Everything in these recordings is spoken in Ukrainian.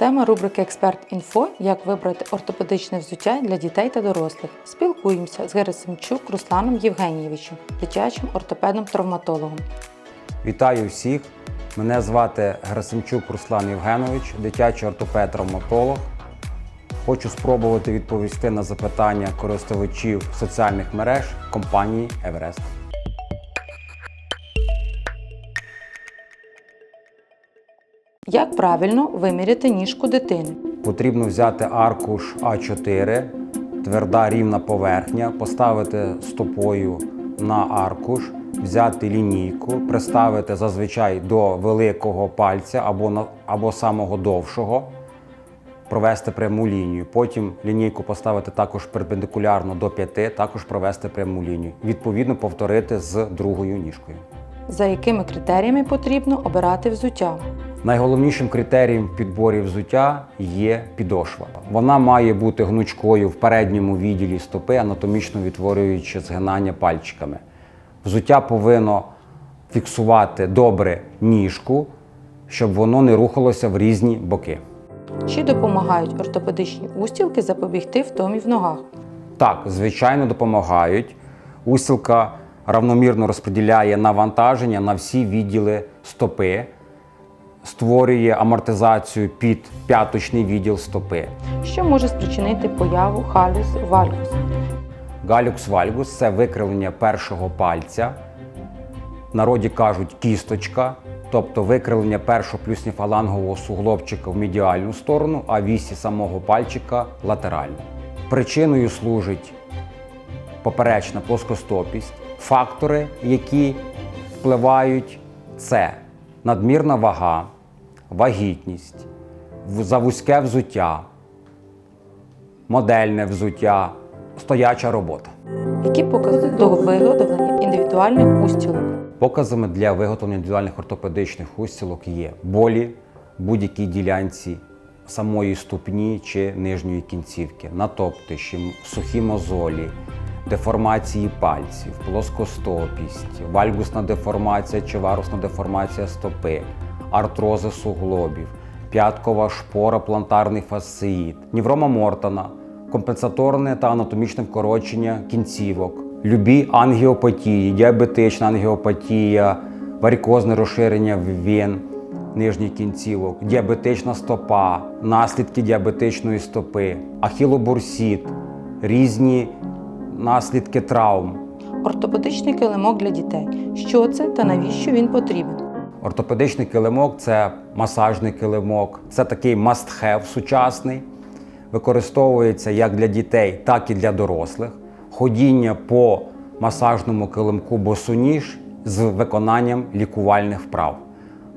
Тема рубрики Експерт інфо як вибрати ортопедичне взуття для дітей та дорослих. Спілкуємося з Герасимчук Русланом Євгенійовичем, дитячим ортопедом-травматологом. Вітаю всіх! Мене звати Герасимчук Руслан Євгенович, дитячий ортопед-травматолог. Хочу спробувати відповісти на запитання користувачів соціальних мереж компанії Everest. Як правильно виміряти ніжку дитини? Потрібно взяти аркуш А4, тверда рівна поверхня, поставити стопою на аркуш, взяти лінійку, приставити зазвичай до великого пальця або, на- або самого довшого, провести пряму лінію. Потім лінійку поставити також перпендикулярно до п'яти, також провести пряму лінію. Відповідно, повторити з другою ніжкою. За якими критеріями потрібно обирати взуття? Найголовнішим критерієм в підборі взуття є підошва. Вона має бути гнучкою в передньому відділі стопи, анатомічно відтворюючи згинання пальчиками. Взуття повинно фіксувати добре ніжку, щоб воно не рухалося в різні боки. Чи допомагають ортопедичні устілки запобігти втомі в ногах? Так, звичайно, допомагають. Устілка равномірно розподіляє навантаження на всі відділи стопи, створює амортизацію під п'яточний відділ стопи. Що може спричинити появу халюс вальгус? Галюкс вальгус це викривлення першого пальця. В народі кажуть кісточка, тобто викривлення першого плюснефалангового суглобчика в медіальну сторону, а вісі самого пальчика латерально. Причиною служить поперечна плоскостопість. Фактори, які впливають, це надмірна вага, вагітність, завузьке взуття, модельне взуття, стояча робота. Які покази до виготовлення індивідуальних устілок? Показами для виготовлення індивідуальних ортопедичних устілок є болі будь-якій ділянці самої ступні чи нижньої кінцівки, натоптиші, сухі мозолі, деформації пальців, плоскостопість, вальгусна деформація чи варусна деформація стопи, артрози суглобів, п'яткова шпора, плантарний фасциїт, неврома Мортона, компенсаторне та анатомічне вкорочення кінцівок, любі ангіопатії, діабетична ангіопатія, варикозне розширення вен нижніх кінцівок, діабетична стопа, наслідки діабетичної стопи, ахілобурсіт, різні наслідки травм. Ортопедичний килимок для дітей. Що це та навіщо він потрібен? Ортопедичний килимок це масажний килимок, це такий must-have сучасний. Використовується як для дітей, так і для дорослих. Ходіння по масажному килимку босоніж з виконанням лікувальних вправ.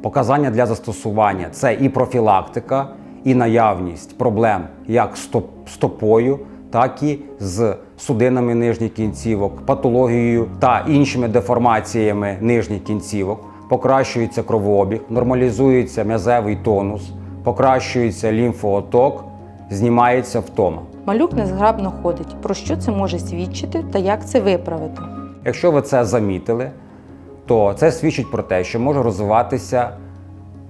Показання для застосування це і профілактика, і наявність проблем як стопою, так і з судинами нижніх кінцівок, патологією та іншими деформаціями нижніх кінцівок. Покращується кровообіг, нормалізується м'язевий тонус, покращується лімфооток, знімається втома. Малюк незграбно ходить. Про що це може свідчити та як це виправити? Якщо ви це замітили, то це свідчить про те, що може розвиватися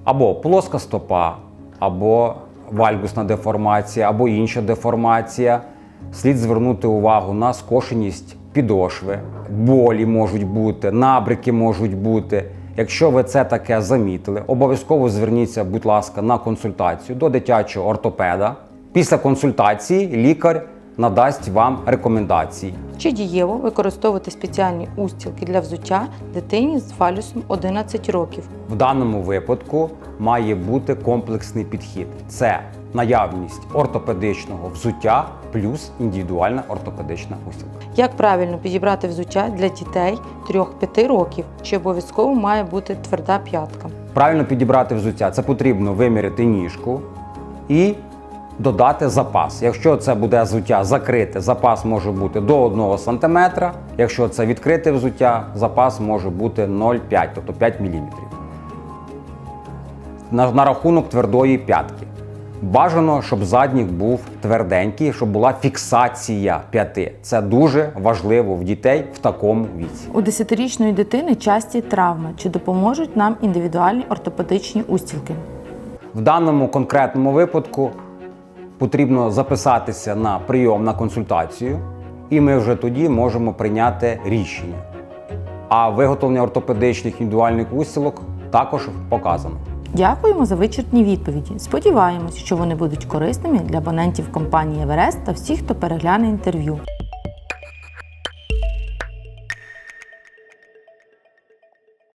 або плоска стопа, або вальгусна деформація, або інша деформація. Слід звернути увагу на скошеність підошви, болі можуть бути, набрики можуть бути. Якщо ви це таке замітили, обов'язково зверніться, будь ласка, на консультацію до дитячого ортопеда. Після консультації лікар надасть вам рекомендації. Чи дієво використовувати спеціальні устілки для взуття дитині з фалюсом 11 років? В даному випадку має бути комплексний підхід. Це наявність ортопедичного взуття плюс індивідуальна ортопедична устілка. Як правильно підібрати взуття для дітей 3-5 років? Чи обов'язково має бути тверда п'ятка? Правильно підібрати взуття, це потрібно виміряти ніжку і додати запас. Якщо це буде взуття закрите, запас може бути до 1 см. Якщо це відкрите взуття, запас може бути 0,5, тобто 5 мм. На, на рахунок твердої п'ятки. Бажано, щоб заднік був тверденький, щоб була фіксація п'яти. Це дуже важливо в дітей в такому віці. У 10-річної дитини часті травми. Чи допоможуть нам індивідуальні ортопедичні устілки? В даному конкретному випадку потрібно записатися на прийом на консультацію, і ми вже тоді можемо прийняти рішення. А виготовлення ортопедичних індивідуальних устілок також показано. Дякуємо за вичерпні відповіді. Сподіваємось, що вони будуть корисними для абонентів компанії Еверест та всіх, хто перегляне інтерв'ю.